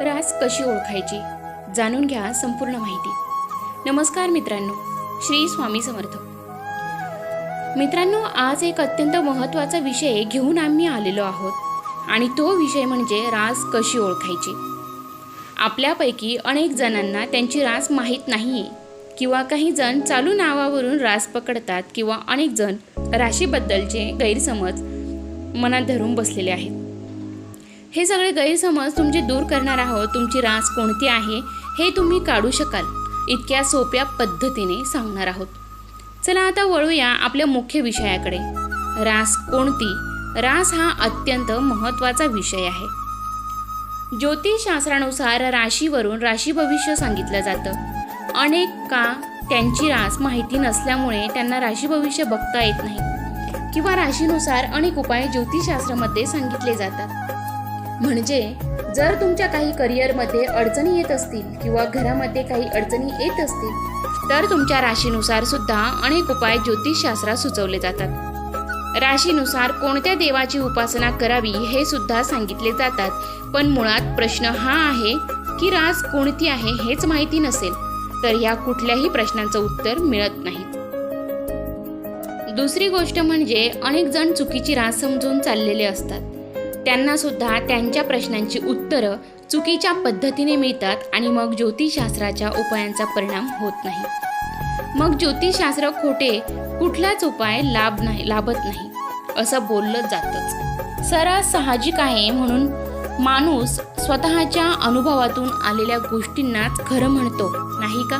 रास कशी ओळखायची? जाणून घ्या संपूर्ण माहिती. नमस्कार मित्रांनो श्री स्वामी समर्थ. मित्रांनो आज एक अत्यंत महत्त्वाचा विषय घेऊन आम्ही आलेलो आहोत आणि तो विषय म्हणजे रास कशी ओळखायची? आपल्यापैकी अनेक जणांना त्यांची रास माहीत नाही किंवा काही जण चालू नावावरून रास पकडतात किंवा अनेक जण राशीबद्दलचे गैरसमज मनात धरून बसलेले आहेत. हे सगळे गैरसमज तुमचे दूर करणार आहोत तुमची रास कोणती आहे हे तुम्ही काढू शकाल. इतक्या सोप्या पद्धतीने सांगणार आहोत. चला आता वळूया आपल्या मुख्य विषयाकडे. रास कोणती? रास हा अत्यंत महत्त्वाचा विषय आहे. ज्योतिषशास्त्रानुसार राशीवरून राशी भविष्य सांगितलं जातं. अनेक का त्यांची रास माहिती नसल्यामुळे त्यांना राशी भविष्य बघता येत नाही. किंवा राशीनुसार अनेक उपाय ज्योतिषशास्त्रामध्ये सांगितले जातात. म्हणजे जर तुमच्या काही करिअरमध्ये अडचणी येत असतील किंवा घरामध्ये काही अडचणी येत असतील तर तुमच्या राशीनुसार सुद्धा अनेक उपाय ज्योतिषशास्त्रात सुचवले जातात. राशीनुसार कोणत्या देवाची उपासना करावी हे सुद्धा सांगितले जातात. पण मुळात प्रश्न हा आहे की रास कोणती आहे हेच माहिती नसेल तर ह्या कुठल्याही प्रश्नांचं उत्तर मिळत नाही. दुसरी गोष्ट म्हणजे अनेक जण चुकीची रास समजून चाललेले असतात. त्यांना सुद्धा त्यांच्या प्रश्नांची उत्तरं चुकीच्या पद्धतीने मिळतात आणि मग ज्योतिषशास्त्राच्या उपायांचा परिणाम होत नाही. मग ज्योतिषशास्त्र खोटे कुठलाच उपाय लाभ नाही लाभत नाही असं बोललं जातंच. सरास साहजिक आहे म्हणून माणूस स्वतःच्या अनुभवातून आलेल्या गोष्टींनाच खरं म्हणतो नाही का?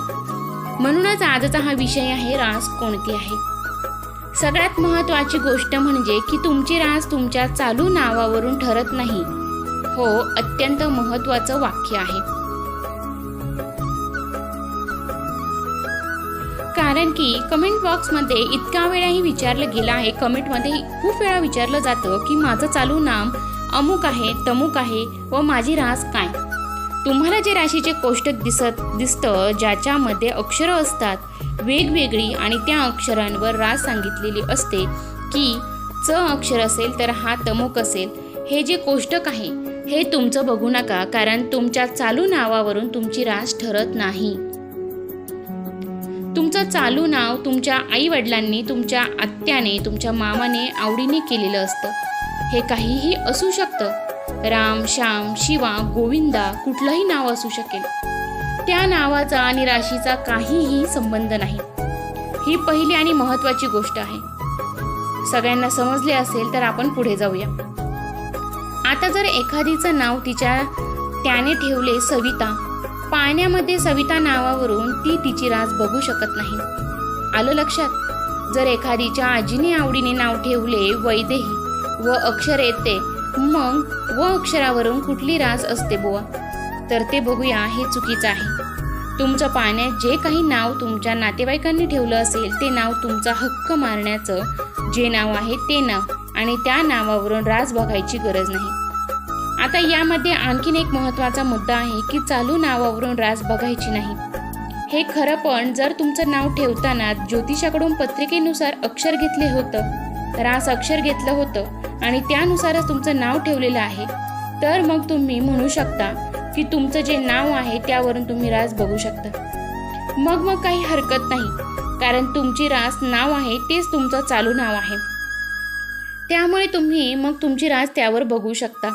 म्हणूनच आजचा हा विषय आहे रास कोणती आहे? सगळ्यात महत्त्वाची गोष्ट म्हणजे की तुमची रास तुमच्या चालू नावावरून ठरत नाही. हो अत्यंत महत्त्वाचं वाक्य आहे. कारण की कमेंट बॉक्समध्ये इतका वेळाही विचारलं गेलं आहे. कमेंटमध्ये खूप वेळा विचारलं जातं की माझं चालू नाम अमुक आहे तमुक आहे व माझी रास काय? तुम्हाला जे राशीचे कोष्टक दिसत दिसतं ज्याच्यामध्ये अक्षरं असतात वेगवेगळी आणि त्या अक्षरांवर रास सांगितलेली असते की च अक्षर असेल तर हा तमुक असेल. हे जे कोष्टक आहे हे तुमचं बघू नका कारण तुमच्या चालू नावावरून तुमची रास ठरत नाही. तुमचं चालू नाव तुमच्या आई वडिलांनी तुमच्या आत्याने तुमच्या मामाने आवडीने केलेलं असतं. हे काहीही असू शकतं राम श्याम शिवा गोविंदा कुठलंही नाव असू शकेल. त्या नावाचा आणि राशीचा काहीही संबंध नाही. ही पहिली आणि महत्त्वाची गोष्ट आहे. सगळ्यांना समजले असेल तर आपण पुढे जाऊया. आता जर एखादीचं नाव तिच्या त्याने ठेवले सविता पाण्यामध्ये सविता नावावरून ती तिची रास बघू शकत नाही. आलं लक्षात? जर एखादीच्या आजीने आवडीने नाव ठेवले वैदेही व अक्षर येते मग व अक्षरावरून कुठली रास असते बुवा? तर ते बघूया हे चुकीचं आहे. तुमचं पाण्यात जे काही नाव तुमच्या नातेवाईकांनी ठेवलं असेल ते नाव तुमचा हक्क मारण्याचं जे नाव आहे ते नाव. आणि त्या नावावरून रास बघायची गरज नाही. आता यामध्ये आणखीन एक महत्त्वाचा मुद्दा आहे की चालू नावावरून रास बघायची नाही. हे खरं पण जर तुमचं नाव ठेवताना ज्योतिषाकडून पत्रिकेनुसार अक्षर घेतले होतं रास अक्षर घेतलं होतं आणि त्यानुसारच तुमचं नाव ठेवलेलं आहे. तर मग तुम्ही म्हणू शकता की तुमचं जे नाव आहे त्यावरून तुम्ही रास बघू शकता. मग मग काही हरकत नाही कारण तुमची रास नाव आहे तेच तुमचं चालू नाव आहे. त्यामुळे तुम्ही मग तुमची रास त्यावर बघू शकता.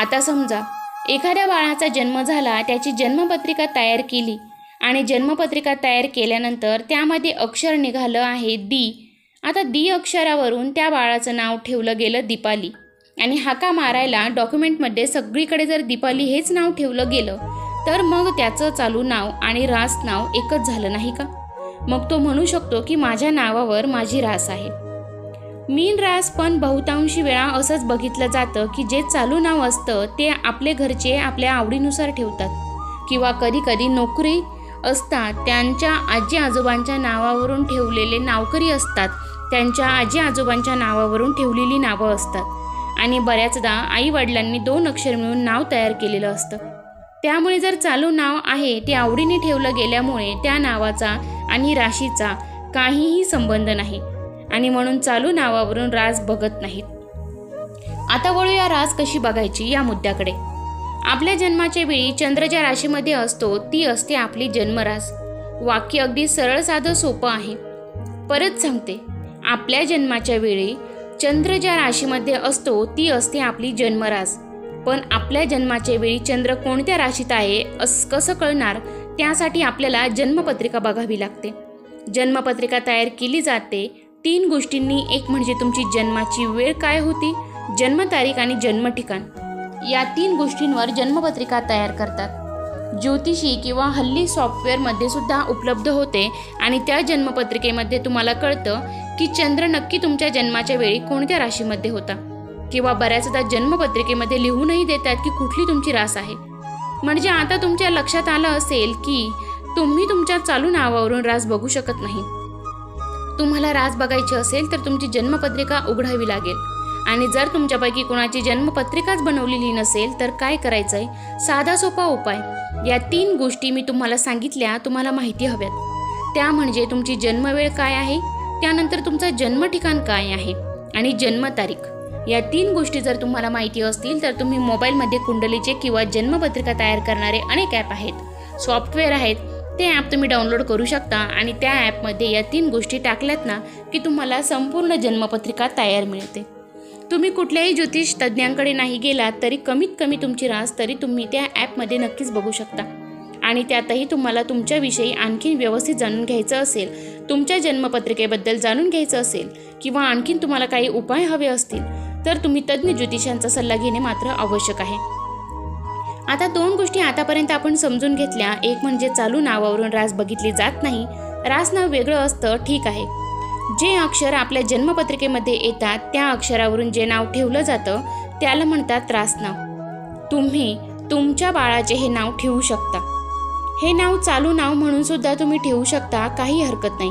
आता समजा एखाद्या बाळाचा जन्म झाला त्याची जन्मपत्रिका तयार केली आणि जन्मपत्रिका तयार केल्यानंतर त्यामध्ये अक्षर निघालं आहे दी आता दी अक्षरावरून त्या बाळाचं नाव ठेवलं गेलं दीपाली. आणि हाका मारायला डॉक्युमेंटमध्ये सगळीकडे जर दीपाली हेच नाव ठेवलं गेलं तर मग त्याचं चालू नाव आणि रास नाव एकच झालं नाही का? मग तो म्हणू शकतो की माझ्या नावावर माझी रास आहे. मीन रास पण बहुतांशी वेळा असंच बघितलं जातं की जे चालू नाव असतं ते आपले घरचे आपल्या आवडीनुसार ठेवतात. किंवा कधी कधी नोकरी असतात त्यांच्या आजी आजोबांच्या नावावरून ठेवलेले नावकरी असतात त्यांच्या आजी आजोबांच्या नावावरून ठेवलेली नावं असतात. आणि बऱ्याचदा आई वडिलांनी दोन अक्षर मिळून नाव तयार केलेलं असतं. त्यामुळे जर चालू नाव आहे ते आवडीने ठेवलं गेल्यामुळे त्या नावाचा आणि राशीचा काहीही संबंध नाही. आणि म्हणून चालू नावावरून रास बघत नाहीत. आता वळूया रास कशी बघायची या मुद्द्याकडे. आपल्या जन्माच्या वेळी चंद्र ज्या राशीमध्ये असतो ती असते आपली जन्मरास. वाक्य अगदी सरळ साधं सोपं आहे. परत सांगते. आपल्या जन्माच्या वेळी चंद्र ज्या राशीमध्ये असतो ती असते आपली जन्मरास. पण आपल्या जन्माच्या वेळी चंद्र कोणत्या राशीत आहे अस कसं कळणार त्यासाठी आपल्याला जन्मपत्रिका बघावी लागते. जन्मपत्रिका तयार केली जाते. तीन गोष्टींनी एक म्हणजे तुमची जन्माची वेळ काय होती जन्मतारीख आणि जन्म ठिकाण. या तीन गोष्टींवर जन्मपत्रिका तयार करतात. ज्योतिषी किंवा हल्ली सॉफ्टवेअरमध्ये सुद्धा उपलब्ध होते. आणि त्या जन्मपत्रिकेमध्ये तुम्हाला कळतं की चंद्र नक्की तुमच्या जन्माच्या वेळी कोणत्या राशीमध्ये होता. किंवा बऱ्याचदा जन्मपत्रिकेमध्ये लिहूनही देतात की कुठली तुमची रास आहे. म्हणजे आता तुमच्या लक्षात आलं असेल की तुम्ही तुमच्या चालू नावावरून रास बघू शकत नाही. तुम्हाला रास बघायची असेल तर तुमची जन्मपत्रिका उघडावी लागेल. आणि जर तुमच्यापैकी कोणाची जन्मपत्रिकाच बनवलेली नसेल तर काय करायचं आहे साधा सोपा उपाय. या तीन गोष्टी मी तुम्हाला सांगितल्या तुम्हाला माहिती हव्यात. त्या म्हणजे तुमची जन्मवेळ काय आहे? त्यानंतर तुमचं जन्म ठिकाण काय आहे? आणि जन्मतारीख. या तीन गोष्टी जर तुम्हाला माहिती असतील तर तुम्ही मोबाईलमध्ये कुंडलीचे किंवा जन्मपत्रिका तयार करणारे अनेक ॲप आहेत. सॉफ्टवेअर आहेत. ते ॲप तुम्ही डाउनलोड करू शकता आणि त्या ॲपमध्ये या तीन गोष्टी टाकल्यात ना की तुम्हाला संपूर्ण जन्मपत्रिका तयार मिळते. तुम्ही कुठल्याही ज्योतिष तज्ज्ञांकडे नाही गेलात तरी कमीत कमी तुमची रास तरी तुम्ही त्या ॲपमध्ये नक्कीच बघू शकता. आणि त्यातही तुम्हाला तुमच्याविषयी आणखीन व्यवस्थित जाणून घ्यायचं असेल तुमच्या जन्मपत्रिकेबद्दल जाणून घ्यायचं असेल किंवा आणखीन तुम्हाला काही उपाय हवे असतील तर तुम्ही तज्ज्ञ ज्योतिषांचा सल्ला घेणे मात्र आवश्यक आहे. आता दोन गोष्टी आतापर्यंत आपण समजून घेतल्या. एक म्हणजे चालू नावावरून रास बघितली जात नाही. रास नाव वेगळं असतं ठीक आहे. जे अक्षर आपल्या जन्मपत्रिकेमध्ये येतात त्या अक्षरावरून जे नाव ठेवलं जातं त्याला म्हणतात त्रास नाव तुम्ही तुमच्या बाळाचे हे नाव ठेवू शकता. हे नाव चालू नाव म्हणून सुद्धा तुम्ही ठेवू शकता काही हरकत नाही.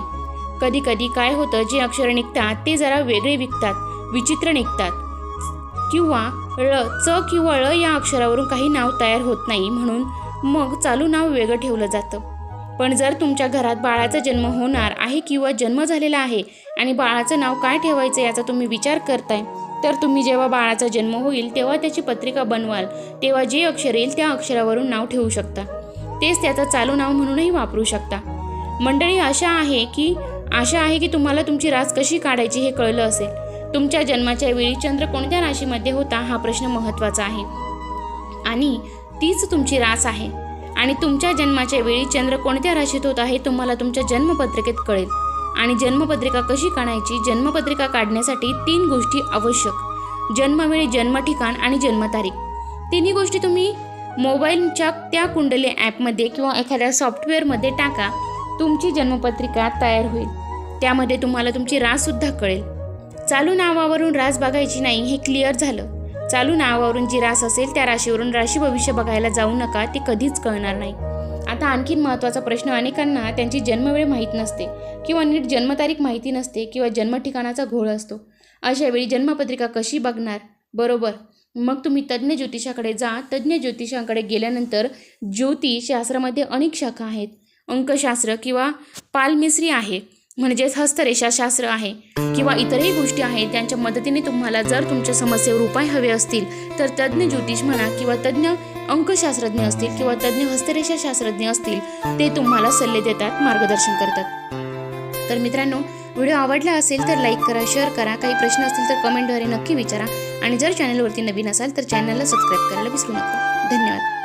कधी कधी काय होतं जे अक्षर निघतात ते जरा वेगळे विकतात विचित्र निघतात. किंवा ळ च किंवा ळ या अक्षरावरून काही नाव तयार होत नाही म्हणून मग चालू नाव वेगळं ठेवलं जातं. पण जर तुमच्या घरात बाळाचा जन्म होणार आहे किंवा जन्म झालेला आहे आणि बाळाचं नाव काय ठेवायचं याचा तुम्ही विचार करताय तर तुम्ही जेव्हा बाळाचा जन्म होईल तेव्हा त्याची पत्रिका बनवाल. तेव्हा जे अक्षर येईल त्या अक्षरावरून नाव ठेवू शकता. तेच त्याचं चालू नाव म्हणूनही वापरू शकता. मंडळी आशा आहे की आशा आहे की तुम्हाला तुमची रास कशी काढायची हे कळलं असेल. तुमच्या जन्माच्या वेळी चंद्र कोणत्या राशीमध्ये होता हा प्रश्न महत्त्वाचा आहे. आणि तीच तुमची रास आहे. आणि तुमच्या जन्माच्या वेळी चंद्र कोणत्या राशीत होता हे तुम्हाला तुमच्या जन्मपत्रिकेत कळेल. आणि जन्मपत्रिका कशी काढायची जन्मपत्रिका काढण्यासाठी तीन गोष्टी आवश्यक. जन्मवेळी जन्म ठिकाण आणि जन्मतारीख. तिन्ही गोष्टी तुम्ही मोबाईलच्या त्या कुंडली ॲपमध्ये किंवा एखाद्या सॉफ्टवेअरमध्ये टाका. तुमची जन्मपत्रिका तयार होईल. त्यामध्ये तुम्हाला तुमची राससुद्धा कळेल. चालू नावावरून रास बघायची नाही हे क्लिअर झालं. चालू नावावरून जी रास असेल त्या राशीवरून राशी भविष्य बघायला जाऊ नका ते कधीच कळणार नाही. आता आणखीन महत्त्वाचा प्रश्न अनेकांना त्यांची जन्मवेळ माहीत नसते किंवा नीट जन्मतारीख माहिती नसते किंवा जन्मठिकाणाचा घोळ असतो. अशावेळी जन्मपत्रिका कशी बघणार? बरोबर. मग तुम्ही तज्ज्ञ ज्योतिषाकडे जा. तज्ज्ञ ज्योतिषांकडे गेल्यानंतर ज्योतिषशास्त्रामध्ये अनेक शाखा आहेत. अंकशास्त्र किंवा पालमिस्री आहे. म्हणजेच हस्तरेषाशास्त्र आहे किंवा इतरही गोष्टी आहेत त्यांच्या मदतीने तुम्हाला जर तुमच्या समस्येवर उपाय हवे असतील तर तज्ज्ञ ज्योतिष म्हणा किंवा तज्ज्ञ अंकशास्त्रज्ञ असतील किंवा तज्ज्ञ हस्तरेषाशास्त्रज्ञ असतील ते तुम्हाला सल्ले देतात मार्गदर्शन करतात. तर मित्रांनो व्हिडिओ आवडला असेल तर लाईक करा शेअर करा काही प्रश्न असतील तर कमेंटद्वारे नक्की विचारा आणि जर चॅनलवरती नवीन असाल तर चॅनलला सबस्क्राईब करायला विसरू नका. धन्यवाद.